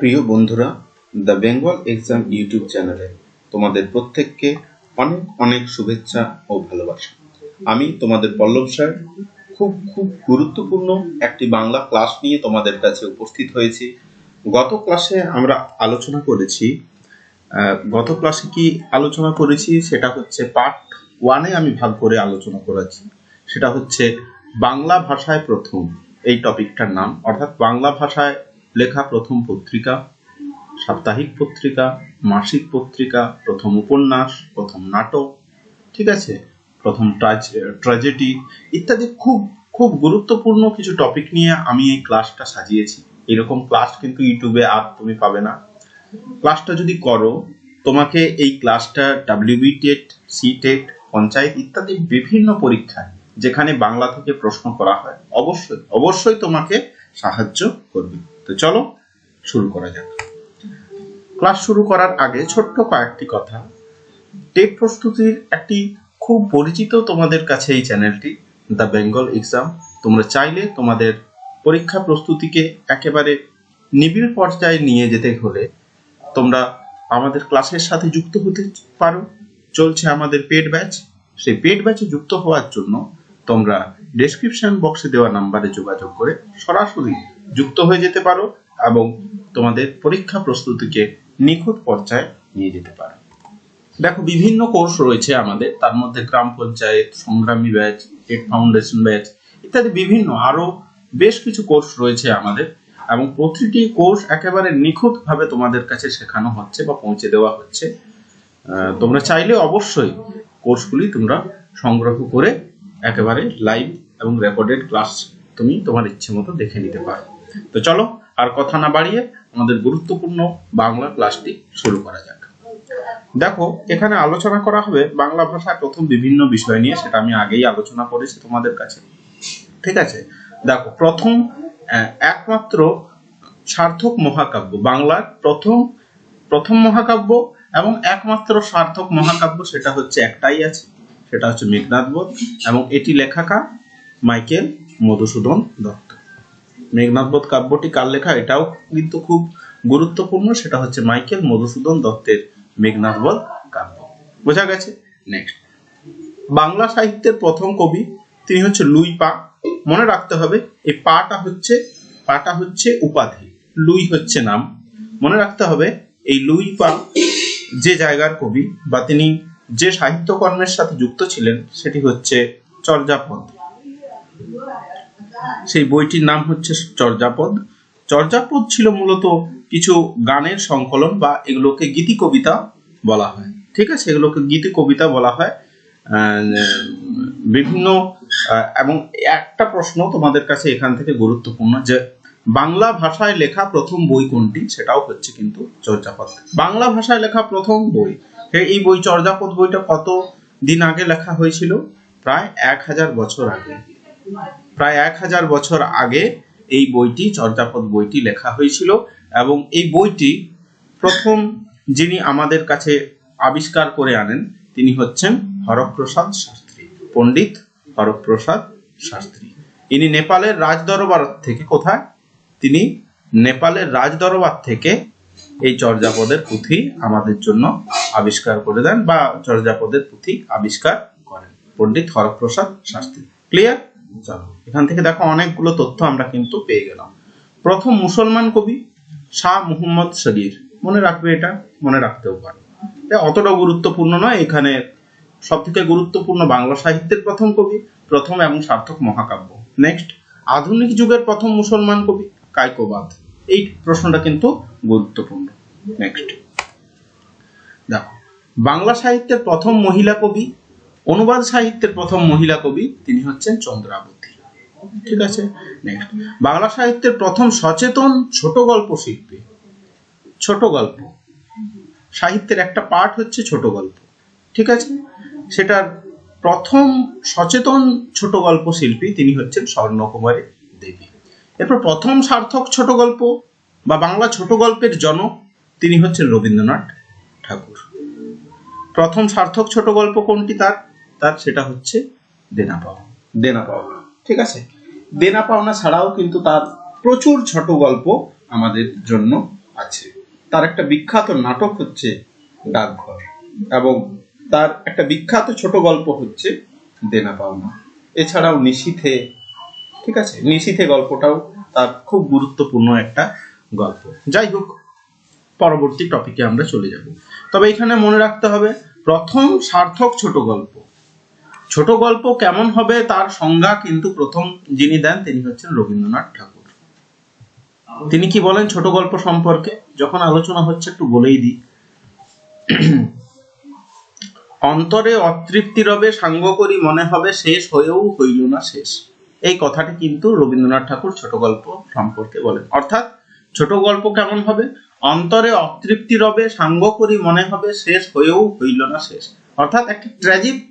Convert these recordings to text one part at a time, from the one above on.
প্রিয় বন্ধুরা the Bengal exam YouTube চ্যানেলে তোমাদের প্রত্যেককে অনেক অনেক শুভেচ্ছা ও ভালোবাসা। আমি তোমাদের পল্লব স্যার। খুব খুব গুরুত্বপূর্ণ একটি বাংলা ক্লাস নিয়ে তোমাদের কাছে উপস্থিত হয়েছি। গত ক্লাসে আমরা আলোচনা করেছি। গত ক্লাসে কি আলোচনা করেছি? সেটা হচ্ছে পার্ট ওয়ানে আমি ভাগ করে আলোচনা করেছি। সেটা হচ্ছে বাংলা ভাষায় প্রথম। এই টপিকটার নাম। অর্থাৎ বাংলা ভাষায় লেখা প্রথম পত্রিকা, সাপ্তাহিক পত্রিকা, মাসিক পত্রিকা, প্রথম উপন্যাস, প্রথম নাটক, ঠিক আছে? প্রথম ট্র্যাজেডি ইত্যাদি খুব খুব গুরুত্বপূর্ণ কিছু টপিক নিয়ে আমি এই ক্লাসটা সাজিয়েছি। এরকম ক্লাস কিন্তু ইউটিউবে আর তুমি পাবে না। ক্লাসটা যদি করো, তোমাকে এই ক্লাসটা WB TET C TET panchayat ইত্যাদি বিভিন্ন পরীক্ষায়, যেখানে বাংলা থেকে প্রশ্ন করা হয়, অবশ্যই অবশ্যই তোমাকে সাহায্য করবে। তো চলো শুরু করা যাক। ক্লাস শুরু করার আগে ছোট্ট কয়েকটি কথা। টেট প্রস্তুতির একটি খুব পরিচিত তোমাদের কাছে এই চ্যানেলটি, দ্য বেঙ্গল এক্সাম। তোমরা চাইলে তোমাদের পরীক্ষা প্রস্তুতিকে একেবারে নিবিড় পর্যায়ে নিয়ে যেতে হলে তোমরা আমাদের ক্লাসের সাথে যুক্ত হতে পারো। চলছে আমাদের পেড ব্যাচ। সেই পেড ব্যাচে যুক্ত হওয়ার জন্য তোমরা ডেসক্রিপশন বক্সে দেওয়া নাম্বারে যোগাযোগ করে সরাসরি যুক্ত হয়ে যেতে পারো এবং তোমাদের পরীক্ষা প্রস্তুতিকে নিখুঁত পর্যায়ে নিয়ে যেতে পারো। দেখো, বিভিন্ন কোর্স রয়েছে আমাদের। তার মধ্যে গ্রাম পঞ্চায়েত, সংগ্রামী ব্যাচ টেট ফাউন্ডেশন ব্যাচ ইত্যাদি বিভিন্ন আরও বেশ কিছু কোর্স রয়েছে আমাদের এবং প্রতিটি কোর্স একেবারে নিখুঁত ভাবে তোমাদের কাছে শেখানো হচ্ছে বা পৌঁছে দেওয়া হচ্ছে। তোমরা চাইলে অবশ্যই কোর্সগুলি তোমরা সংগ্রহ করে একেবারে লাইভ এবং রেকর্ডেড ক্লাস তুমি তোমার ইচ্ছে মতো দেখে নিতে পারো। তো চলো, আর কথা না বাড়িয়ে আমাদের গুরুত্বপূর্ণ বাংলা ক্লাসটি শুরু করা যাক। দেখো, এখানে আলোচনা করা হবে বাংলা ভাষায় প্রথম বিভিন্ন বিষয় নিয়ে, সেটা আমি আগেই আলোচনা করেছি তোমাদের কাছে। ঠিক আছে? দেখো, প্রথম একমাত্র সার্থক মহাকাব্য, বাংলার প্রথম প্রথম মহাকাব্য এবং একমাত্র সার্থক মহাকাব্য, সেটা হচ্ছে একটাই আছে, সেটা হচ্ছে মেঘনাথ বধ এবং এটি লেখাকা মাইকেল মধুসূদন দত্ত। মেঘনাথ বধ কাব্যটি কার লেখা? এটাও কিন্তু খুব গুরুত্বপূর্ণ, সেটা হচ্ছে মাইকেল মধুসূদন দত্তের মেঘনাথ বধ কাব্য। বোঝা গেছে? নেক্সট বাংলা সাহিত্যের প্রথম কবি তিনি হচ্ছে লুই পা। মনে রাখতে হবে, এই পাটা হচ্ছে পাটা হচ্ছে উপাধি, লুই হচ্ছে নাম। মনে রাখতে হবে, এই লুই পা যে জায়গার কবি বা তিনি যে সাহিত্যকর্মের সাথে যুক্ত ছিলেন, সেটি হচ্ছে চর্যাপদ। সেই বইটির নাম হচ্ছে চর্যাপদ। চর্যাপদ ছিল মূলত কিছু গানের সংকলন বা এগুলোকে গীতি কবিতা বলা হয়। ঠিক আছে? এগুলোকে গীতি কবিতা বলা হয়। বিভিন্ন এবং একটা প্রশ্ন তোমাদের কাছে এখান থেকে গুরুত্বপূর্ণ যে বাংলা ভাষায় লেখা প্রথম বই কোনটি? সেটাও হচ্ছে কিন্তু চর্যাপদ। বাংলা ভাষায় লেখা প্রথম বই। এই বই চর্যাপদ বইটা কত দিন আগে লেখা হয়েছিল? প্রায় এক হাজার বছর আগে। প্রায় এক হাজার বছর আগে এই বইটি, চর্যাপদ বইটি লেখা হয়েছিল এবং এই বইটি প্রথম যিনি আমাদের কাছে আবিষ্কার করে আনেন, তিনি হচ্ছেন হরপ্রসাদ শাস্ত্রী, পণ্ডিত হরপ্রসাদ শাস্ত্রী। ইনি নেপালের রাজদরবার থেকে কোথায়? তিনি নেপালের রাজদরবার থেকে এই চর্যাপদের পুঁথি আমাদের জন্য আবিষ্কার করে দেন বা চর্যাপদের পুঁথি আবিষ্কার করেন, পণ্ডিত হরপ্রসাদ শাস্ত্রী। ক্লিয়ার? এখান থেকে দেখো অনেকগুলো তথ্য আমরা কিন্তু পেয়ে গেলাম। প্রথম মুসলমান কবি শাহ মুহাম্মদ শরীর মনে রাখবে এটা? মনে রাখতেও পারো। অতটা গুরুত্বপূর্ণ নয়। এখানে সব থেকে গুরুত্বপূর্ণ বাংলা সাহিত্যের প্রথম কবি, প্রথম এবং সার্থক মহাকাব্য। নেক্সট আধুনিক যুগের প্রথম মুসলমান কবি, কায়কোবাদ। এই প্রশ্নটা কিন্তু গুরুত্বপূর্ণ। নেক্সট দেখো। বাংলা সাহিত্যের প্রথম মহিলা কবি অনুবাদ সাহিত্যের প্রথম মহিলা কবি তিনি হচ্ছেন চন্দ্রাবতী। ঠিক আছে? নেক্সট বাংলা সাহিত্যের প্রথম সচেতন ছোট গল্প শিল্পী। ছোট গল্প। সাহিত্যের একটা পার্ট হচ্ছে ছোট গল্প। ঠিক আছে? সেটার প্রথম সচেতন ছোট গল্প শিল্পী তিনি হচ্ছেন স্বর্ণকুমারী দেবী। এরপর প্রথম সার্থক ছোট গল্প বা বাংলা ছোট গল্পের জনক তিনি হচ্ছেন রবীন্দ্রনাথ ঠাকুর। প্রথম সার্থক ছোট গল্প কোনটি তার? তার সেটা হচ্ছে দেনা পাওনা। দেনা পাওনা। ঠিক আছে? দেনা পাওনা ছাড়াও কিন্তু তার প্রচুর ছোট গল্প আমাদের জন্য আছে। তার একটা বিখ্যাত নাটক হচ্ছে ডাকঘর এবং তার একটা বিখ্যাত ছোট গল্প হচ্ছে দেনা পাওনা। এছাড়াও নিশীথে, ঠিক আছে? নিশীথে গল্পটাও তার খুব গুরুত্বপূর্ণ একটা গল্প। যাই হোক, পরবর্তী টপিকে আমরা চলে যাব। তবে এখানে মনে রাখতে হবে, প্রথম সার্থক ছোট গল্প ছোট গল্প কেমন হবে তার সংজ্ঞা কিন্তু প্রথম যিনি দেন তিনি হচ্ছেন রবীন্দ্রনাথ ঠাকুর। তিনি কি বলেন ছোট গল্প সম্পর্কে? যখন আলোচনা হচ্ছে একটু বলেই দিই। অন্তরে অতৃপ্তি রবে, সাঙ্গ করি, মনে হবে শেষ, হয়েও হইল না শেষ। এই কথাটি কিন্তু রবীন্দ্রনাথ ঠাকুর ছোট গল্প সম্পর্কে বলেন। অর্থাৎ ছোট গল্প কেমন হবে? অন্তরে অতৃপ্তি রবে, সাঙ্গ করি, মনে হবে শেষ, হয়েও হইল না শেষ। অর্থাৎ একটা ট্র্যাজিক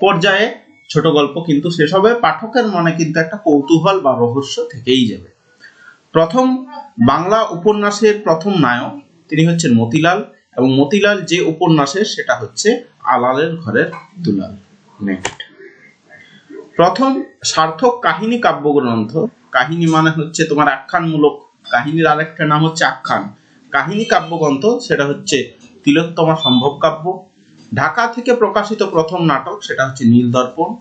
পর্যায়ে ছোট গল্প কিন্তু শেষ হবে। পাঠকের মনে কিন্তু একটা কৌতূহল বা রহস্য থেকেই যাবে। প্রথম বাংলা উপন্যাসের প্রথম নায়ক তিনি হচ্ছেন মতিলাল এবং মতিলাল যে উপন্যাসের সেটা হচ্ছে আলালের ঘরের দুলাল। নেক্সট প্রথম সার্থক কাহিনী কাব্যগ্রন্থ। কাহিনী মানে হচ্ছে তোমার আখ্যানমূলক কাহিনীর আরেকটা নাম হচ্ছে আখ্যান। কাহিনী কাব্যগ্রন্থ, সেটা হচ্ছে তিলোত্তমা সম্ভব কাব্য। ঢাকা থেকে প্রকাশিত প্রথম নাটক সেটা হচ্ছে নীলদর্পণ।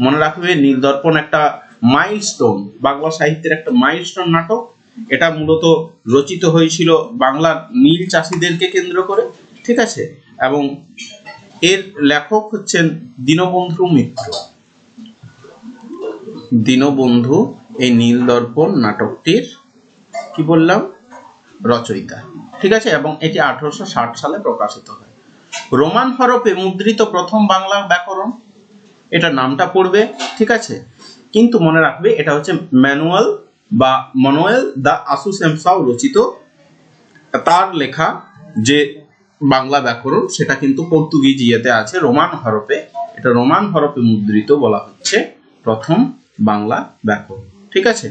মনে রাখবে, নীলদর্পণ একটা মাইলস্টোন বাংলা সাহিত্যের একটা মাইলস্টোন নাটক। এটা মূলত রচিত হয়েছিল বাংলার নীল চাষিদেরকে কেন্দ্র করে, ঠিক আছে? এবং এর লেখক হচ্ছেন দীনবন্ধু মিত্র। দীনবন্ধু, এই নীলদর্পণ নাটকটির, কি বললাম? রচয়িতা। ঠিক আছে? এবং এটি আঠারোশো ষাট সালে প্রকাশিত হয়। রোমান হরপে মুদ্রিত প্রথম বাংলা ব্যাকরণ। এটা নামটা পড়বে, ঠিক আছে? কিন্তু মনে রাখবে, এটা হচ্ছে ম্যানুয়াল বা মনোয়েল দা আসুসেমসাও রচিত। তার লেখা যে বাংলা ব্যাকরণ, সেটা কিন্তু পর্তুগিজ ইয়েতে আছে, রোমান হরপে। এটা রোমান হরপে মুদ্রিত বলা হচ্ছে প্রথম বাংলা ব্যাকরণ, ঠিক আছে?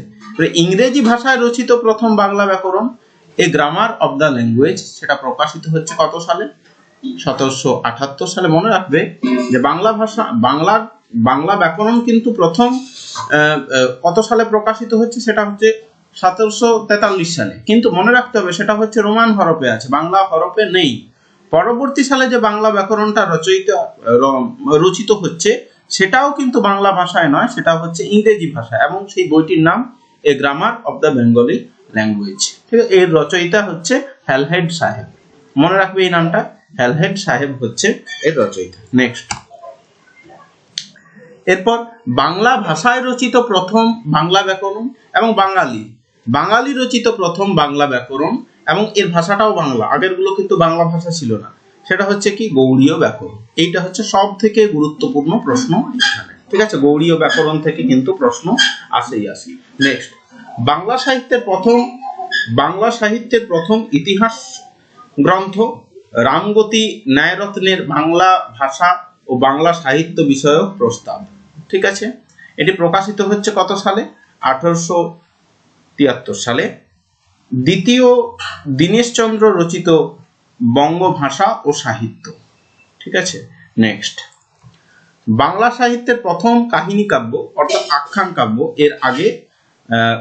ইংরেজি ভাষায় রচিত প্রথম বাংলা ব্যাকরণ, a grammar of the language সেটা প্রকাশিত হচ্ছে কত সালে? সতেরোশো সালে মনে রাখবে যে বাংলা ভাষা বাংলার বাংলা ব্যাকরণ কিন্তু প্রথম কত সালে প্রকাশিত হচ্ছে সেটা হচ্ছে সতেরোশো তেতাল্লিশ সালে। কিন্তু মনে রাখতে হবে সেটা হচ্ছে রোমান হরপে আছে, বাংলা হরপে নেই। পরবর্তী সালে যে বাংলা ব্যাকরণটা রচয়িত রচিত হচ্ছে, সেটাও কিন্তু বাংলা ভাষায় নয়, সেটা হচ্ছে ইংরেজি ভাষা। এবং সেই বইটির নাম a grammar of the Bengali language ঠিক আছে, এর রচয়িতা হচ্ছে হ্যালহেড সাহেব। মনে রাখবে এই নামটা? হ্যালহেড সাহেব হচ্ছে এর রচয়িতা। নেক্সট এরপর বাংলা ভাষায় রচিত প্রথম বাংলা ব্যাকরণ এবং বাঙালি। বাঙালি রচিত প্রথম বাংলা ব্যাকরণ এবং এর ভাষাটাও বাংলা, আগেরগুলো কিন্তু বাংলা ভাষা ছিল না। সেটা হচ্ছে কি, গৌড়ীয় ব্যাকরণ। এইটা হচ্ছে সব থেকে গুরুত্বপূর্ণ প্রশ্ন এখানে। ঠিক আছে, গৌড়ীয় ব্যাকরণ থেকে কিন্তু প্রশ্ন আসেই আসে। নেক্সট বাংলা সাহিত্যের প্রথম, বাংলা সাহিত্যের প্রথম ইতিহাস গ্রন্থ রামগতি ন্যায়রত্নের বাংলা ভাষা ও বাংলা সাহিত্য বিষয়ক প্রস্তাব। ঠিক আছে? এটি প্রকাশিত হচ্ছে কত সালে? আঠারোশো তিয়াত্তর সালে। দ্বিতীয় দীনেশচন্দ্র রচিত বঙ্গভাষা ও সাহিত্য। ঠিক আছে? নেক্সট বাংলা সাহিত্যের প্রথম কাহিনী কাব্য, অর্থাৎ আখ্যান কাব্য, এর আগে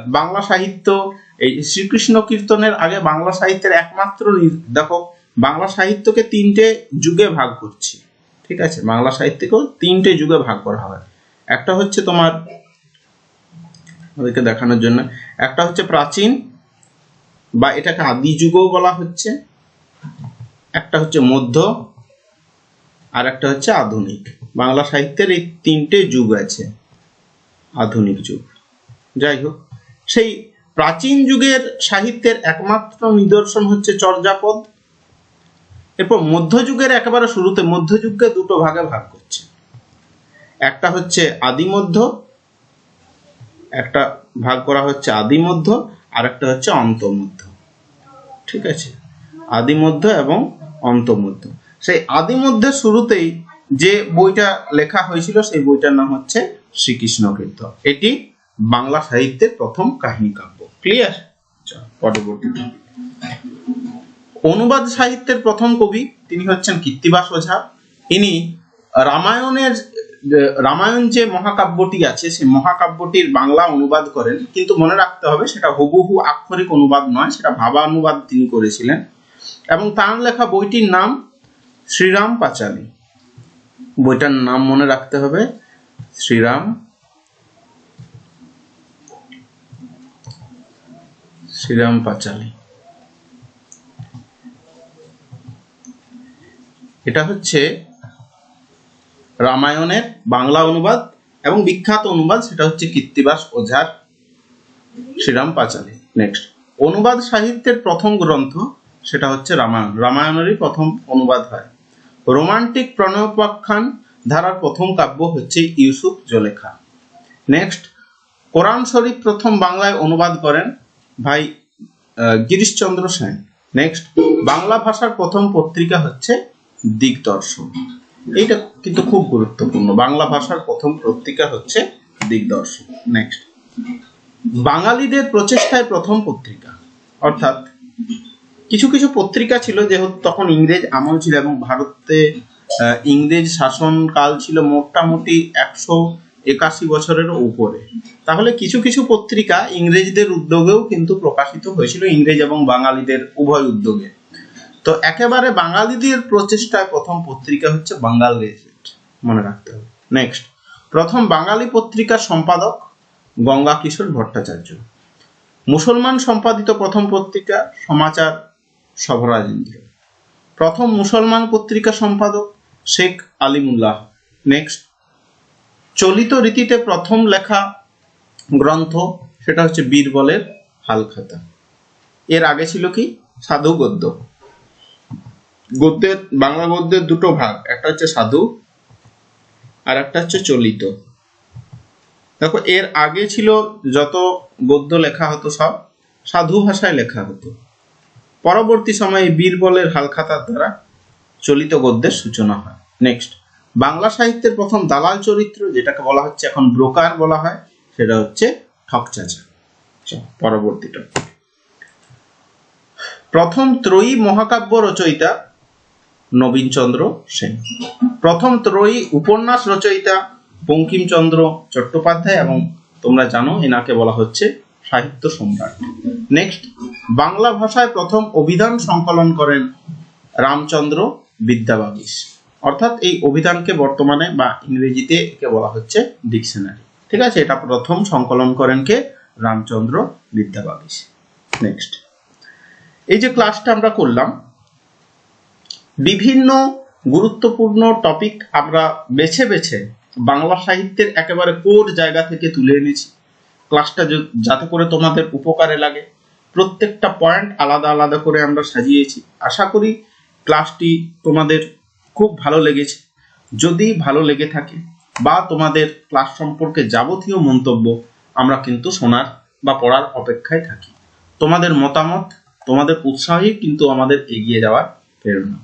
বাংলা সাহিত্য, এই শ্রীকৃষ্ণ কীর্তনের আগে বাংলা সাহিত্যের একমাত্র নি- দেখো বাংলা সাহিত্যকে তিনটে যুগে ভাগ করছি। ঠিক আছে? বাংলা সাহিত্যকেও তিনটে যুগে ভাগ করা হয় একটা হচ্ছে তোমার ওদেরকে দেখানোর জন্য। একটা হচ্ছে প্রাচীন, বা এটাকে আদি যুগও বলা হচ্ছে। একটা হচ্ছে মধ্য, আর একটা হচ্ছে আধুনিক। বাংলা সাহিত্যের এই তিনটে যুগ আছে, আধুনিক যুগ। যাই হোক, সেই প্রাচীন যুগের সাহিত্যের একমাত্র নিদর্শন হচ্ছে চর্যাপদ। এরপর মধ্যযুগের একেবারে শুরুতে মধ্যযুগকে দুটো ভাগে ভাগ করছে। একটা হচ্ছে আদিমধ্য, একটা ভাগ করা হচ্ছে আদিমধ্য আর একটা হচ্ছে অন্তমধ্য ঠিক আছে? আদিমধ্য এবং অন্তমধ্য সেই আদিমধ্যের শুরুতেই যে বইটা লেখা হয়েছিল, সেই বইটার নাম হচ্ছে শ্রীকৃষ্ণ কীর্তন এটি বাংলা সাহিত্যের প্রথম কাহিনী কাব্য। ক্লিয়ার পরবর্তী। অনুবাদ সাহিত্যের প্রথম কবি তিনি হচ্ছেন কীর্তিবাস ওঝা। ইনি রামায়ণের, রামায়ণ যে মহাকাব্যটি আছে, সেই মহাকাব্যটির বাংলা অনুবাদ করেন। কিন্তু মনে রাখতে হবে, সেটা হুবহু আক্ষরিক অনুবাদ নয়, সেটা ভাবা অনুবাদ তিনি করেছিলেন। এবং তার লেখা বইটির নাম শ্রীরাম পাঁচালী। বইটার নাম মনে রাখতে হবে, শ্রীরাম শ্রীরাম পাঁচালী। এটা হচ্ছে রামায়ণের বাংলা অনুবাদ এবং বিখ্যাত অনুবাদ, সেটা হচ্ছে কীর্তিবাস ওঝার, শ্রীরাম পাঁচালী। নেক্সট অনুবাদ সাহিত্যের প্রথম গ্রন্থ, সেটা হচ্ছে রামায়ণ। রামায়ণেরই প্রথম অনুবাদ হয়। রোমান্টিক প্রণয়োপাখ্যান ধারার প্রথম কাব্য হচ্ছে ইউসুফ জলেখা। নেক্সট কোরআন শরীফ প্রথম বাংলায় অনুবাদ করেন ভাই গিরিশচন্দ্র সেন। নেক্সট বাংলা ভাষার প্রথম পত্রিকা হচ্ছে দিগদর্শন। এইটা কিন্তু খুব গুরুত্বপূর্ণ। বাংলা ভাষার প্রথম পত্রিকা হচ্ছে দিগদর্শন। নেক্সট বাঙালিদের প্রচেষ্টায় প্রথম পত্রিকা। অর্থাৎ কিছু কিছু পত্রিকা ছিল যেহেতু তখন ইংরেজ আমল ছিল এবং ভারতে ইংরেজ শাসনকাল ছিল মোটামুটি একশো একাশি বছরের উপরে। তাহলে কিছু কিছু পত্রিকা ইংরেজদের উদ্যোগেও কিন্তু প্রকাশিত হয়েছিল, ইংরেজ এবং বাঙালিদের উভয় উদ্যোগে। তো একেবারে বাঙালিদের প্রচেষ্টায় প্রথম পত্রিকা হচ্ছে বাঙ্গাল গেজেট মনে রাখতে হবে। নেক্সট প্রথম বাঙালি পত্রিকার সম্পাদক গঙ্গা কিশোর ভট্টাচার্য। মুসলমান সম্পাদিত প্রথম পত্রিকা সমাচার সভরাজেন্দ্র প্রথম মুসলমান পত্রিকা সম্পাদক শেখ আলিমুল্লাহ। নেক্সট চলিত রীতিতে প্রথম লেখা গ্রন্থ সেটা হচ্ছে বীরবলের হালখাতা। এর আগে ছিল কি? সাধু গদ্য। গদ্যের, বাংলা গদ্যের দুটো ভাগ, একটা হচ্ছে সাধু আর একটা হচ্ছে চলিত। দেখো, এর আগে ছিল যত গদ্য লেখা হতো সব, সাধু ভাষায় লেখা হতো। পরবর্তী সময়ে বীরবলের হালখাতার দ্বারা চলিত গদ্যের সূচনা হয়। নেক্সট বাংলা সাহিত্যের প্রথম দালাল চরিত্র, যেটাকে বলা হচ্ছে এখন ব্রোকার বলা হয়, সেটা হচ্ছে ঠকচাচা পরবর্তীটা। প্রথম ত্রয়ী মহাকাব্য রচয়িতা নবীনচন্দ্র সেন। প্রথম ত্রয়ী উপন্যাস রচয়িতা বঙ্কিমচন্দ্র চট্টোপাধ্যায় এবং তোমরা জানো এনাকে বলা হচ্ছে সাহিত্য সম্রাট। নেক্সট বাংলা ভাষায় প্রথম অভিধান সংকলন করেন রামচন্দ্র বিদ্যাবাগীশ অর্থাৎ এই অভিধানকে বর্তমানে বা ইংরেজিতে একে বলা হচ্ছে ডিকশনারি। ঠিক আছে, এটা প্রথম সংকলন করেন কে? রামচন্দ্র বিদ্যাবাগীশ নেক্সট এই যে ক্লাসটা আমরা করলাম বিভিন্ন গুরুত্বপূর্ণ টপিক আমরা বেছে বেছে বাংলা সাহিত্যের একেবারে কোর জায়গা থেকে তুলে এনেছি। ক্লাসটা যাতে করে তোমাদের উপকারে লাগে। প্রত্যেকটা পয়েন্ট আলাদা আলাদা করে আমরা সাজিয়েছি। আশা করি ক্লাসটি তোমাদের খুব ভালো লেগেছে। যদি ভালো লেগে থাকে বা তোমাদের ক্লাস সম্পর্কে যাবতীয় মন্তব্য, আমরা কিন্তু শোনার বা পড়ার অপেক্ষায় থাকি। তোমাদের মতামত, তোমাদের উৎসাহই কিন্তু আমাদের এগিয়ে যাওয়ার প্রেরণা।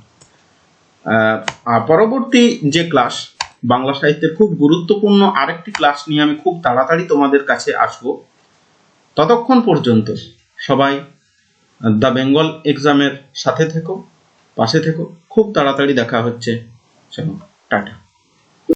পরবর্তী যে ক্লাস বাংলা সাহিত্যের খুব গুরুত্বপূর্ণ আরেকটি ক্লাস নিয়ে আমি খুব তাড়াতাড়ি তোমাদের কাছে আসব। ততক্ষণ পর্যন্ত সবাই দ্য বেঙ্গল এক্সামের সাথে থেকো, পাশে থেকো। খুব তাড়াতাড়ি দেখা হচ্ছে। চলো, টাটা।